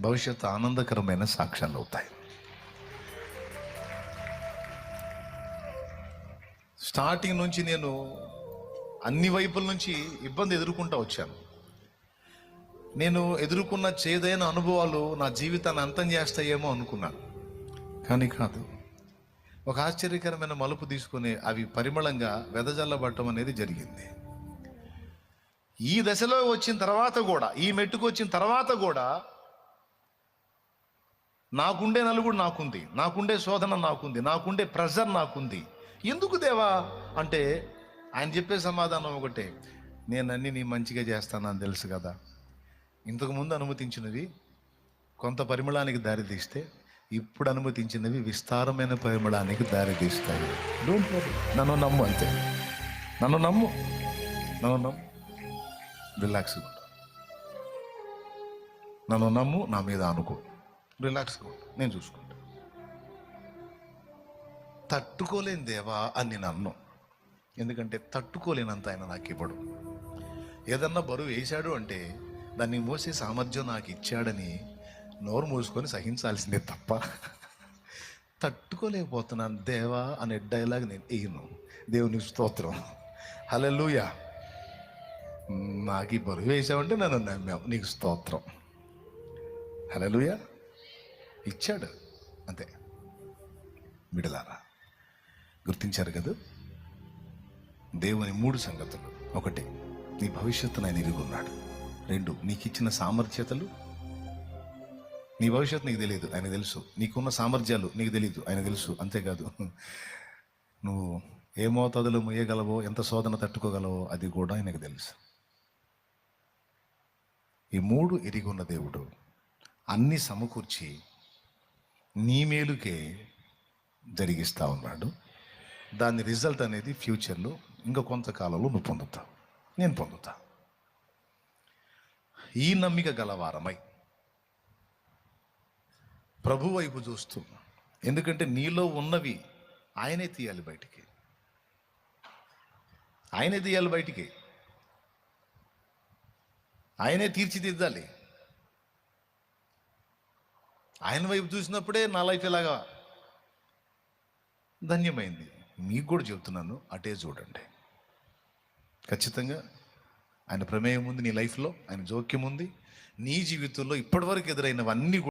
భవిష్యత్తు ఆనందకరమైన సాక్ష్యాలు అవుతాయి. స్టార్టింగ్ నుంచి నేను అన్ని వైపుల నుంచి ఇబ్బంది ఎదుర్కొంటూ వచ్చాను. నేను ఎదుర్కొన్న చేదైన అనుభవాలు నా జీవితాన్ని అంతం చేస్తాయేమో అనుకున్నాను. కానీ కాదు ఒక ఆశ్చర్యకరమైన మలుపు తీసుకుని అవి పరిమళంగా వెదజల్లబడటం అనేది జరిగింది. ఈ దశలో వచ్చిన తర్వాత కూడా ఈ మెట్టుకు వచ్చిన తర్వాత కూడా నాకుండే నలుగుడు నాకుంది నాకుండే శోధన నాకుంది నాకుండే ప్రెజర్ నాకుంది. ఎందుకు దేవా? అంటే ఆయన చెప్పే సమాధానం ఒకటే నేను అన్ని నీ మంచిగా చేస్తానని తెలుసు కదా. ఇంతకుముందు అనుమతించినవి కొంత పరిమళానికి దారితీస్తే ఇప్పుడు అనుమతించినవి విస్తారమైన పరిమళానికి దారితీస్తాయి డోంట్ నన్ను నమ్ము అంతే. నన్ను నమ్ము. నన్ను నమ్ము. రిలాక్స్గా నన్ను నమ్ము నా మీద అనుకో రిలాక్స్గా నేను చూసుకుంటా. తట్టుకోలేని దేవా అని నేను అన్ను. ఎందుకంటే తట్టుకోలేనంత ఆయన నాకు ఇవ్వడు. ఏదన్నా బరువు వేశాడు అంటే దాన్ని మోసే సామర్థ్యం నాకు ఇచ్చాడని నోరు మూసుకొని సహించాల్సిందే తప్ప. తట్టుకోలేకపోతున్నాను దేవా అనే డైలాగ్ నేను వేయను. దేవుని స్తోత్రం. హల్లెలూయా. నాకు ఈ బరువు వేసావంటే నన్ను నమ్మావు. నీకు స్తోత్రం. హల్లెలూయా. ఇచ్చాడు. అంతే. విడలారా గుర్తించారు కదా? దేవుని మూడు సంగతులు. ఒకటి నీ భవిష్యత్తును ఆయన ఎరుగున్నాడు రెండు నీకు ఇచ్చిన సామర్థ్యతలు? నీ భవిష్యత్తు నీకు తెలియదు ఆయన తెలుసు. నీకున్న సామర్థ్యాలు నీకు తెలియదు ఆయన తెలుసు. అంతేకాదు నువ్వు ఏ మోతాదులు మొయ్యగలవో ఎంత శోధన తట్టుకోగలవో అది కూడా ఆయనకు తెలుసు. ఈ మూడు ఎరిగి ఉన్న దేవుడు అన్ని సమకూర్చి నీ మేలుకే జరిగిస్తా ఉన్నాడు. దాని రిజల్ట్ అనేది ఫ్యూచర్లో ఇంకా కొంతకాలంలో నువ్వు పొందుతావు. నేను పొందుతా. ఈ నమ్మిక గలవారమై ప్రభు వైపు చూస్తూ ఎందుకంటే నీలో ఉన్నవి ఆయనే తీయాలి బయటికి. ఆయనే తీయాలి బయటికి. ఆయనే తీర్చిదిద్దాలి. ఆయన వైపు చూసినప్పుడే నా లైఫ్ ఇలాగా ధన్యమైంది. మీకు కూడా చెప్తున్నాను అటే చూడండి. ఖచ్చితంగా ఆయన ప్రమేయం ఉంది నీ లైఫ్లో ఆయన జోక్యం ఉంది. నీ జీవితంలో ఇప్పటివరకు ఎదురైనవన్నీ కూడా